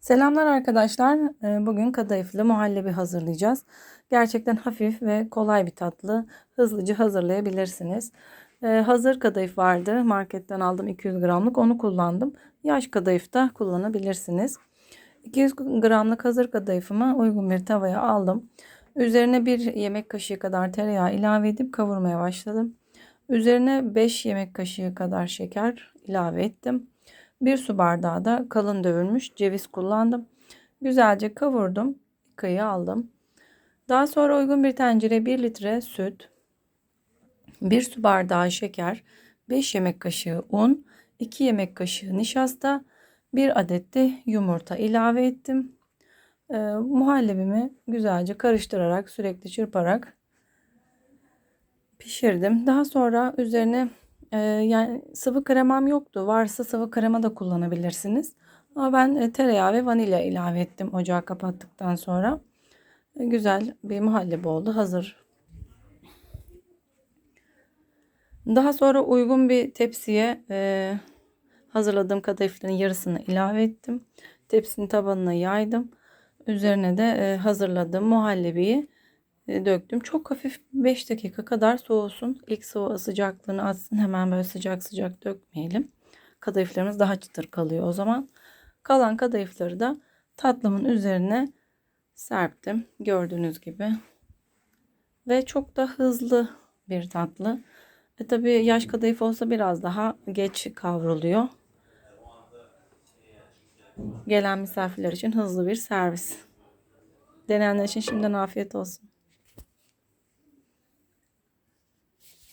Selamlar arkadaşlar. Ee, Bugün kadayıflı muhallebi hazırlayacağız. Gerçekten hafif ve kolay bir tatlı. Hızlıca hazırlayabilirsiniz. Ee, Hazır kadayıf vardı. Marketten aldım 200 gramlık. Onu kullandım. Yaş kadayıf da kullanabilirsiniz. 200 gramlık hazır kadayıfımı uygun bir tavaya aldım. Üzerine bir yemek kaşığı kadar tereyağı ilave edip kavurmaya başladım. Üzerine 5 yemek kaşığı kadar şeker ilave ettim. Bir su bardağı da kalın dövülmüş ceviz kullandım. Güzelce kavurdum. Kıyı aldım. Daha sonra uygun bir tencereye 1 litre süt, 1 su bardağı şeker, 5 yemek kaşığı un, 2 yemek kaşığı nişasta, 1 adet de yumurta ilave ettim. Ee, muhallebimi güzelce karıştırarak sürekli çırparak pişirdim. Daha sonra üzerine e, yani sıvı kremam yoktu. Varsa sıvı krema da kullanabilirsiniz. Ama ben e, tereyağı ve vanilya ilave ettim ocağı kapattıktan sonra. E, güzel bir muhallebi oldu. Hazır. Daha sonra uygun bir tepsiye e, hazırladığım kadayıfların yarısını ilave ettim. Tepsinin tabanına yaydım. Üzerine de e, hazırladığım muhallebiyi döktüm. Çok hafif 5 dakika kadar soğusun. İlk soğuğa sıcaklığını atsın. Hemen böyle sıcak sıcak dökmeyelim. Kadayıflarımız daha çıtır kalıyor o zaman. Kalan kadayıfları da tatlımın üzerine serptim. Gördüğünüz gibi. Ve çok da hızlı bir tatlı. E tabi yaş kadayıf olsa biraz daha geç kavruluyor. Gelen misafirler için hızlı bir servis. Deneyenler için şimdiden afiyet olsun.